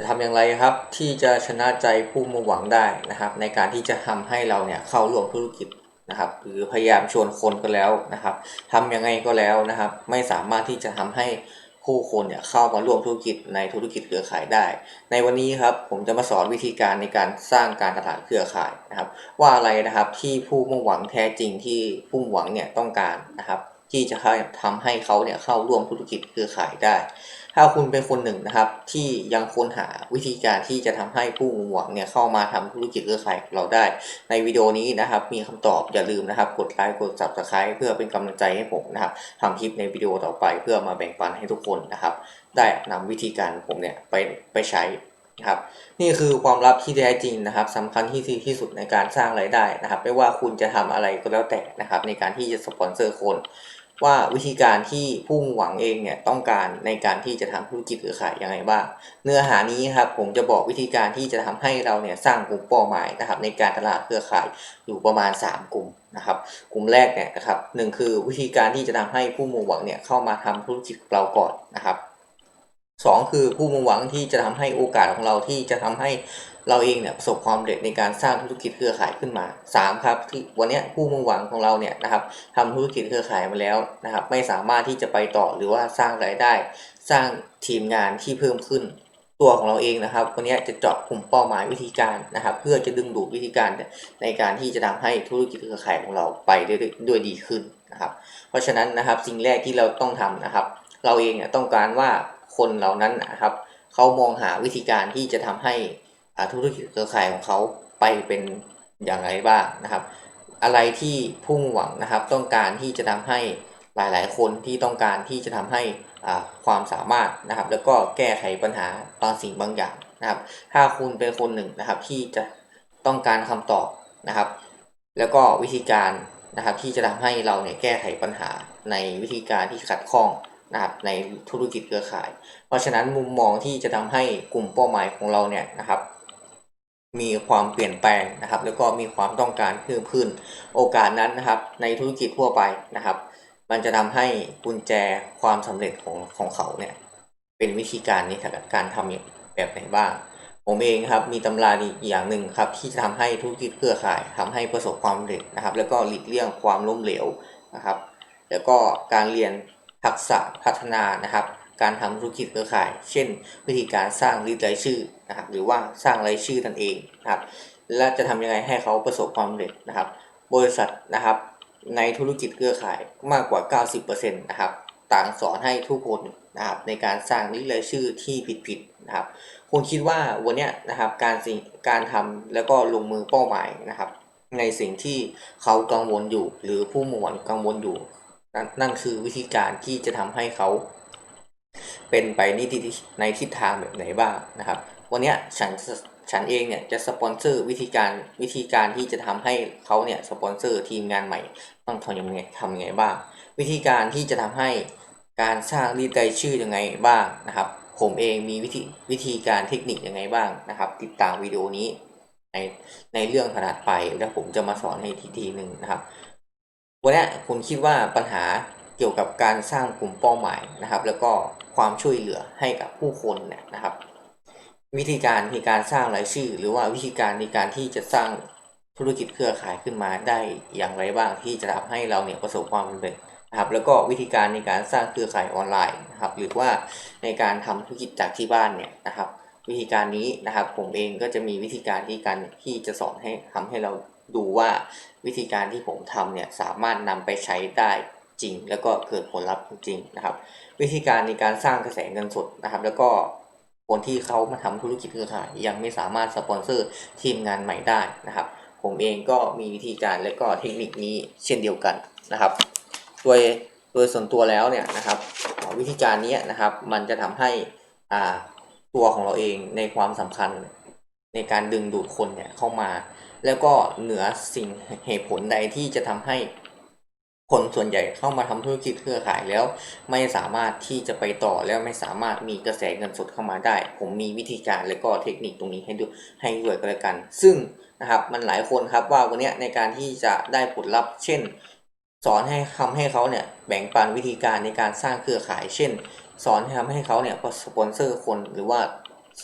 จะทำอย่างไรครับที่จะชนะใจผู้มุ่งหวังได้นะครับ ในการที่จะทำให้เราเนี่ยเข้าร่วมธุรกิจนะครับหรือพยายามชวนคนก็แล้วนะครับทำยังไงก็แล้วนะครับ ไม่สามารถที่จะทำให้ผู้คนเนี่ยเข้ามาร่วมธุรกิจในธุรกิจเครือข่ายได้ ในวันนี้ครับผมจะมาสอนวิธีการในการสร้างการตลาดเครือข่ายนะครับ ว่าอะไรนะครับที่ผู้มุ่งหวังแท้จริงที่ผู้มุ่งหวังเนี่ยต้องการนะครับ ที่จะทำให้เขาเนี่ยเข้าร่วมธุรกิจเครือข่ายได้ ถ้าคุณเป็นคนหนึ่งนะครับที่ยังค้นหาวิธีการที่จะทำให้ผู้มุ่งหวังเนี่ยเข้ามาทำธุรกิจเครือข่ายเราได้ ในวิดีโอนี้นะครับมีคำตอบอย่าลืมนะครับกดไลค์กด subscribe เพื่อเป็นกำลังใจให้ผมนะครับทำคลิปในวิดีโอต่อไปเพื่อมาแบ่งปันให้ทุกคนนะครับ ได้นำวิธีการผมเนี่ยไปไปใช้นะครับนี่คือความลับที่แท้จริงนะครับสำคัญที่ที่สุดในการสร้างรายได้นะครับ ไม่ว่าคุณจะทำอะไรก็แล้วแต่นะครับในการที่จะสปอนเซอร์คน ว่าวิธีการที่ผู้หวังเองเนี่ยต้องการในการที่จะทำธุรกิจเครือข่ายยังไงบ้างเนื้อหานี้ครับผมจะบอกวิธีการที่จะทำให้เราเนี่ยสร้างกลุ่มเป้าหมายนะครับในการตลาดเครือข่ายอยู่ประมาณ 3 กลุ่มนะครับกลุ่มแรกเนี่ยนะครับหนึ่งคือวิธีการที่จะทำให้ผู้มุ่งหวังเนี่ยเข้ามาทำธุรกิจเราก่อนนะครับ สองคือผู้มุ่งหวังที่จะทำให้โอกาสของเราที่จะทำให้เราเองเนี่ยประสบความสำเร็จในการสร้างธุรกิจเครือข่ายขึ้นมา 3 ครับที่วันนี้ผู้มุ่งหวังของเราเนี่ยนะครับทำธุรกิจเครือข่ายมาแล้วนะครับ ไม่สามารถที่จะไปต่อหรือว่าสร้างรายได้ สร้างทีมงานที่เพิ่มขึ้น ตัวของเราเองนะครับ วันนี้จะเจาะกลุ่มเป้าหมายวิธีการนะครับ เพื่อจะดึงดูดวิธีการในการที่จะทำให้ธุรกิจเครือข่ายของเราไปด้วยดีขึ้นนะครับ เพราะฉะนั้นนะครับสิ่งแรกที่เราต้องทำนะครับ เราเองเนี่ยต้องการว่า คนเหล่านั้นนะครับเขามองหาวิธีการที่จะทำให้ธุรกิจเครือข่ายของเขาไปเป็นอย่างไรบ้างนะครับ อะไรที่พุ่งหวังนะครับ ต้องการที่จะทำให้หลาย ๆ คนที่ต้องการที่จะทำให้ความสามารถนะครับ แล้วก็แก้ไขปัญหาบางสิ่งบางอย่างนะครับ ถ้าคุณเป็นคนหนึ่งนะครับที่จะต้องการคำตอบนะครับ แล้วก็วิธีการนะครับที่จะทำให้เราเนี่ยแก้ไขปัญหาในวิธีการที่ขัดข้อง นะครับในธุรกิจเครือข่าย เพราะฉะนั้นมุมมองที่จะทำให้กลุ่มเป้าหมายของเราเนี่ยนะครับมีความเปลี่ยนแปลงนะครับ แล้วก็มีความต้องการเพิ่มขึ้น โอกาสนั้นนะครับ ในธุรกิจทั่วไปนะครับ มันจะทำให้กุญแจความสำเร็จของของเขาเนี่ยเป็นวิธีการนี้การทำแบบไหนบ้าง ผมเองครับมีตำราดีอย่างหนึ่งครับที่จะทำให้ธุรกิจเครือข่ายทำให้ประสบความสำเร็จนะครับ แล้วก็หลีกเลี่ยงความล้มเหลวนะครับ แล้วก็การเรียน ทักษะพัฒนานะครับ การทำธุรกิจเครือข่าย เช่น วิธีการสร้างลิสต์รายชื่อนะครับ หรือว่าสร้างรายชื่อตนเองนะครับ และจะทำยังไงให้เขาประสบความสำเร็จนะครับ บริษัทนะครับในธุรกิจเครือข่ายมากกว่า 90%นะครับ ต่างสอนให้ทุกคนนะครับในการสร้างลิสต์รายชื่อที่ผิดๆนะครับคุณคิดว่าวันนี้นะครับการสิ่งการทำแล้วก็ลงมือเป้าหมายนะครับ ในสิ่งที่เขากังวลอยู่ หรือผู้มุ่งหวังกังวลอยู่ นั่นคือวิธีการที่จะทำให้เขาเป็นไปในทิศในทิศทางแบบไหนบ้างนะครับ วันนี้ฉันฉันเองเนี่ยจะสปอนเซอร์วิธีการวิธีการที่จะทำให้เขาเนี่ยสปอนเซอร์ทีมงานใหม่ต้องทำยังไงทำยังไงบ้าง วิธีการที่จะทำให้การสร้างรีดรายชื่อยังไงบ้างนะครับ ผมเองมีวิธีวิธีการเทคนิคยังไงบ้างนะครับ ติดตามวิดีโอนี้ในในเรื่องขนาดไปแล้วผมจะมาสอนให้ทีทีหนึ่งนะครับ วันนี้คุณคิดว่าปัญหาเกี่ยวกับการสร้างกลุ่มเป้าหมายนะครับ แล้วก็ความช่วยเหลือให้กับผู้คนเนี่ยนะครับ วิธีการในการสร้างรายชื่อ หรือว่าวิธีการในการที่จะสร้างธุรกิจเครือข่ายขึ้นมาได้อย่างไรบ้างที่จะทำให้เราเนี่ยประสบความสำเร็จนะครับแล้วก็วิธีการในการสร้างเครือข่ายออนไลน์นะครับหรือว่าในการทำธุรกิจจากที่บ้านเนี่ยนะครับ วิธีการนี้นะครับผมเองก็จะมีวิธีการที่การที่จะสอนให้ทำให้เรา ดูว่าวิธีการที่ผมทำเนี่ยสามารถนำไปใช้ได้จริง แล้วก็เกิดผลลัพธ์จริงนะครับ วิธีการในการสร้างกระแสเงินสดนะครับ แล้วก็คนที่เขามาทำธุรกิจเครือข่ายยังไม่สามารถสปอนเซอร์ทีมงานใหม่ได้นะครับ ผมเองก็มีวิธีการและก็เทคนิคนี้เช่นเดียวกันนะครับ โดยโดยส่วนตัวแล้วเนี่ยนะครับวิธีการนี้นะครับมันจะทำให้ตัวของเราเองในความสำคัญ ในการดึงดูดคนเนี่ยเข้ามา แล้วก็เหนือสิ่งเหตุผลใดที่จะทำให้คนส่วนใหญ่เข้ามาทำธุรกิจเครือข่ายแล้ว ไม่สามารถที่จะไปต่อแล้วไม่สามารถมีกระแสเงินสดเข้ามาได้ ผมมีวิธีการและก็เทคนิคตรงนี้ให้ดูให้ด้วยกันแล้วกัน ซึ่งนะครับมันหลายคนครับว่าวันนี้ในการที่จะได้ผลลัพธ์ เช่น สอนให้ทำให้เขาเนี่ยแบ่งปันวิธีการในการสร้างเครือข่าย เช่น สอนให้ทำให้เขาเนี่ยสปอนเซอร์คนหรือว่า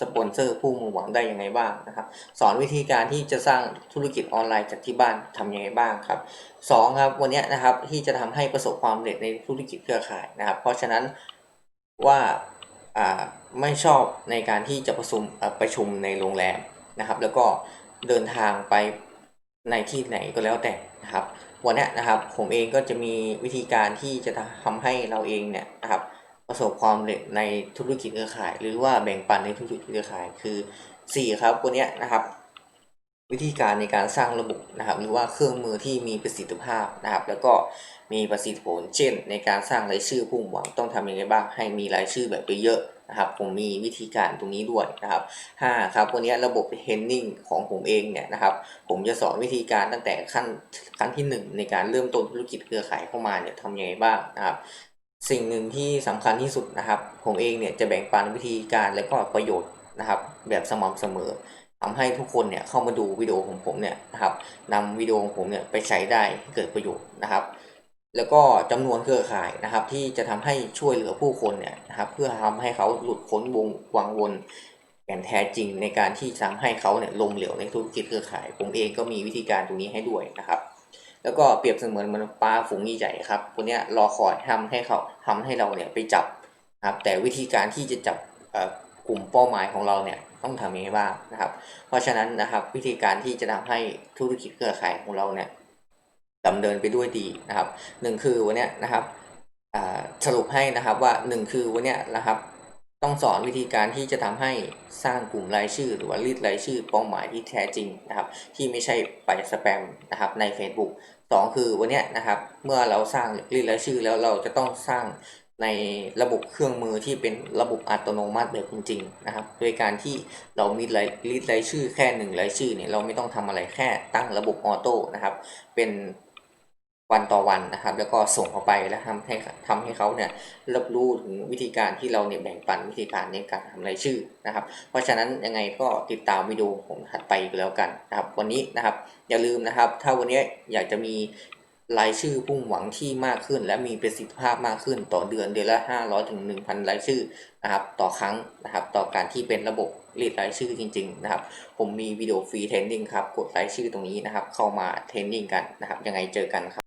สปอนเซอร์ผู้มุ่งหวังได้ยังไงบ้างนะครับสอนวิธีการที่จะสร้างธุรกิจออนไลน์จากที่บ้านทำยังไงบ้างครับสองครับวันนี้นะครับที่จะทำให้ประสบความสำเร็จในธุรกิจเครือข่ายนะครับ เพราะฉะนั้นว่าไม่ชอบในการที่จะประชุมประชุมในโรงแรมนะครับ แล้วก็เดินทางไปในที่ไหนก็แล้วแต่นะครับ วันนี้นะครับผมเองก็จะมีวิธีการที่จะทำให้เราเองเนี่ยนะครับ ประสบความสำเร็จในธุรกิจเครือข่าย หรือว่าแบ่งปันในธุรกิจเครือข่ายคือ 4 ครับวันเนี้ยนะครับ วิธีการในการสร้างระบบนะครับ หรือว่าเครื่องมือที่มีประสิทธิภาพนะครับ แล้วก็มีประสิทธิผล เช่น ในการสร้างรายชื่อผู้หวังต้องทำยังไงบ้างให้มีรายชื่อแบบเยอะๆนะครับผมมีวิธีการตรงนี้ด้วยนะครับ5ครับวันนี้ระบบเฮนนิ่งของผมเองเนี่ยนะครับผมจะสอนวิธีการตั้งแต่ขั้นขั้นที่ 1 ในการเริ่มต้นธุรกิจเครือข่ายเข้ามาเนี่ยทำยังไงบ้างนะครับ สิ่งหนึ่งที่สำคัญที่สุดนะครับ ผมเองเนี่ยจะแบ่งปันวิธีการและก็ประโยชน์นะครับ แบบสม่ำเสมอทำให้ทุกคนเนี่ยเข้ามาดูวิดีโอของผมเนี่ยนะครับนำวิดีโอของผมเนี่ยไปใช้ได้เกิดประโยชน์นะครับ แล้วก็จำนวนเครือข่ายนะครับ ที่จะทำให้ช่วยเหลือผู้คนเนี่ยนะครับ เพื่อทำให้เขาหลุดพ้นวงวังวนอย่างแท้จริงในการที่ทำให้เขาเนี่ยลงเหลวในธุรกิจเครือข่าย ผมเองก็มีวิธีการตรงนี้ให้ด้วยนะครับ แล้วก็เปรียบเสมือนมันปลาฝูงใหญ่ครับคนเนี้รอคอยทำให้เขาทำให้เราเนี่ยไปจับครับแต่วิธีการที่จะจับกลุ่มเป้าหมายของเราเนี่ยต้องทำยังไงบ้างนะครับ เพราะฉะนั้นนะครับวิธีการที่จะทำให้ธุรกิจเครือข่ายของเราเนี่ยดำเนินไปด้วยดีนะครับหนึ่งคือวันนี้นะครับสรุปให้นะครับว่าหนึ่งคือวันนี้นะครับ ต้องสอนวิธีการที่จะทำให้สร้างกลุ่มรายชื่อ หรือว่ารีดรายชื่อเป้าหมายที่แท้จริงนะครับ ที่ไม่ใช่ไปสแปมนะครับใน Facebook สองคือวันนี้นะครับ เมื่อเราสร้างรีดรายชื่อแล้วเราจะต้องสร้างในระบบเครื่องมือที่เป็นระบบอัตโนมัติแบบจริงๆนะครับ โดยการที่เรามีรายรีดรายชื่อแค่หนึ่งรายชื่อเนี่ยเราไม่ต้องทำอะไรแค่ตั้งระบบออโต้นะครับ เป็น วันต่อวันนะครับ แล้วก็ส่งเขาไปแล้วทำให้ทำให้เขาเนี่ยรับรู้ถึงวิธีการที่เราเนี่ยแบ่งปันวิธีการในการทำรายชื่อนะครับ เพราะฉะนั้นยังไงก็ติดตามวิดีโอผมถัดไปก็แล้วกันนะครับ วันนี้นะครับอย่าลืมนะครับ ถ้าวันนี้อยากจะมีรายชื่อผู้หวังที่มากขึ้น และมีประสิทธิภาพมากขึ้นต่อเดือนเดือนละ 500ถึง1,000 รายชื่อนะครับ ต่อครั้งนะครับ ต่อการที่เป็นระบบรีดรายชื่อจริง ๆ นะครับ ผมมีวิดีโอฟรีเทรนนิ่งครับ กดรายชื่อตรงนี้นะครับ เข้ามาเทรนนิ่งกันนะครับ ยังไงเจอกันครับ